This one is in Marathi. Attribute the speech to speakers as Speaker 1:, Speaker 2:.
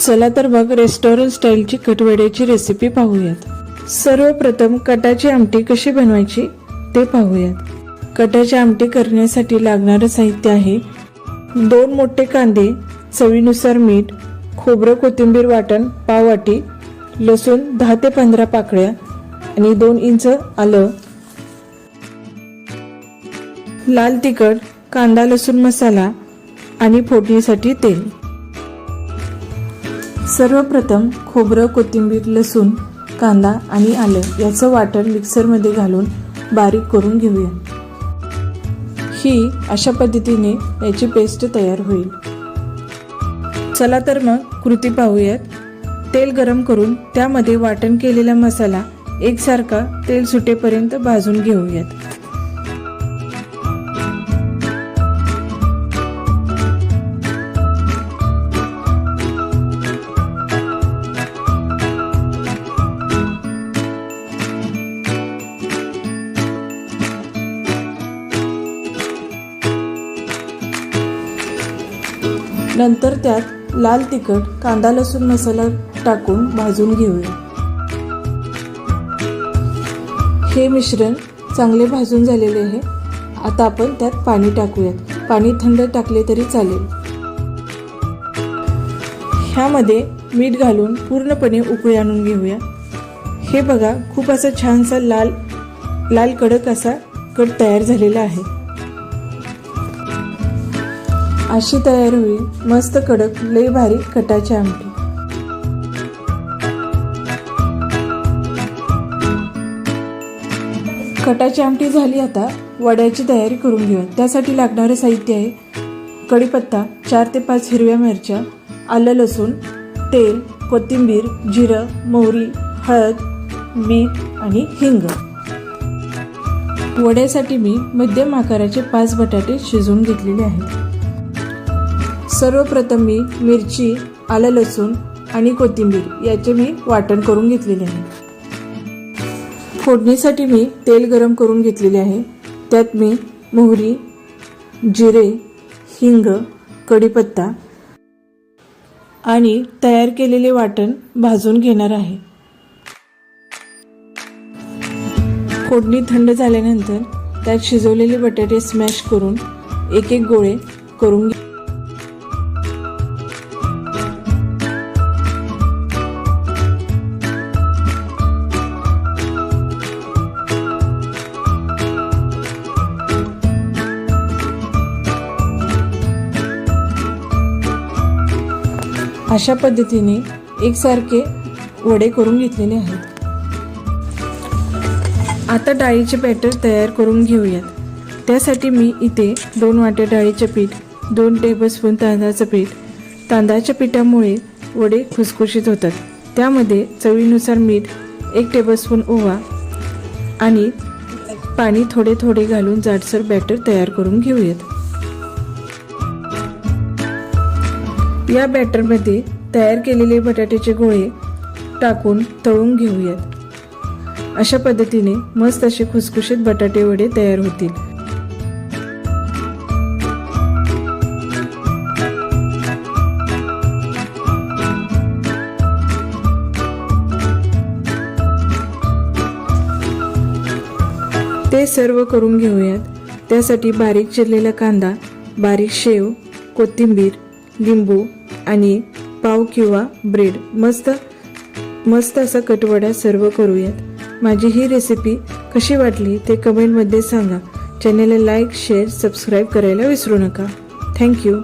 Speaker 1: चला तर मग रेस्टॉरंट स्टाईलची कटवड्याची रेसिपी पाहूयात. सर्वप्रथम कटाची आमटी कशी बनवायची ते पाहूयात. कटाची आमटी करण्यासाठी लागणारं साहित्य आहे दोन मोठे कांदे चवीनुसार मीठ खोबरं कोथिंबीर वाटण पाववाटी लसूण दहा ते पंधरा पाकळ्या आणि दोन इंच आलं. लाल तिखट कांदा लसूण मसाला आणि फोडणीसाठी तेल. सर्वप्रथम खोबरं कोथिंबीर लसूण कांदा आणि आलं याचं वाटण मिक्सरमध्ये घालून बारीक करून घेऊया. ही अशा पद्धतीने याची पेस्ट तयार होईल. चला तर मग कृती पाहूयात. तेल गरम करून त्यामध्ये वाटण केलेला मसाला एकसारखा तेल सुटेपर्यंत भाजून घेऊयात. नंतर त्यात लाल तिखट कांदा लसूण मसाला टाकून भाजून घेऊया. हे मिश्रण चांगले भाजून झालेले आहे. आता आपण त्यात पाणी टाकूयात पाणी थंड टाकले तरी चालेल. ह्यामध्ये मीठ घालून पूर्णपणे उकळी आणून घेऊया. हे बघा खूप असा छानसा लाल लाल कडक असा कट तयार झालेला आहे. अशी तयार होईल मस्त कडक लय भारी कटाची आमटी. कटाची आमटी झाली आता वड्याची तयारी करून घेऊ त्यासाठी लागणारे साहित्य आहे कढीपत्ता चार ते पाच हिरव्या मिरच्या आलं लसूण तेल कोथिंबीर जिरं मोहरी हळद मीठ आणि हिंग. वड्यासाठी मी मध्यम आकाराचे पाच बटाटे शिजवून घेतलेले आहेत. सर्वप्रथम मी मिरची आलं लसूण आणि कोथिंबीर याचे मी वाटण करून घेतलेले आहे. फोडणीसाठी मी तेल गरम करून घेतलेले आहे. त्यात मी मोहरी जिरे हिंग कढीपत्ता आणि तयार केलेले वाटण भाजून घेणार आहे. फोडणी थंड झाल्यानंतर त्यात शिजवलेले बटाटे स्मॅश करून एक एक गोळे करून अशा पद्धतीने एकसारखे वडे करून घेतलेले आहेत. आता डाळीचे बॅटर तयार करून घेऊयात. त्यासाठी मी इथे दोन वाट्या डाळीचे पीठ दोन टेबलस्पून तांदळाचं पीठ तांदळाच्या पिठामुळे वडे खुसखुशीत होतात. त्यामध्ये चवीनुसार मीठ एक टेबलस्पून ओवा आणि पाणी थोडे थोडे घालून जाडसर बॅटर तयार करून घेऊयात. या बॅटरमध्ये तयार केलेले बटाट्याचे गोळे टाकून तळून घेऊयात. अशा पद्धतीने मस्त असे खुसखुशीत बटाटे वडे तयार होतील. ते सर्व करून घेऊयात. त्यासाठी बारीक चिरलेला कांदा बारीक शेव कोथिंबीर लिंबू आणि पाव किंवा ब्रेड मस्त मस्त असा कटवडा सर्व करूयात. माझी ही रेसिपी कशी वाटली ते कमेंटमध्ये सांगा. चॅनेलला लाईक शेअर सबस्क्राईब करायला विसरू नका. थँक्यू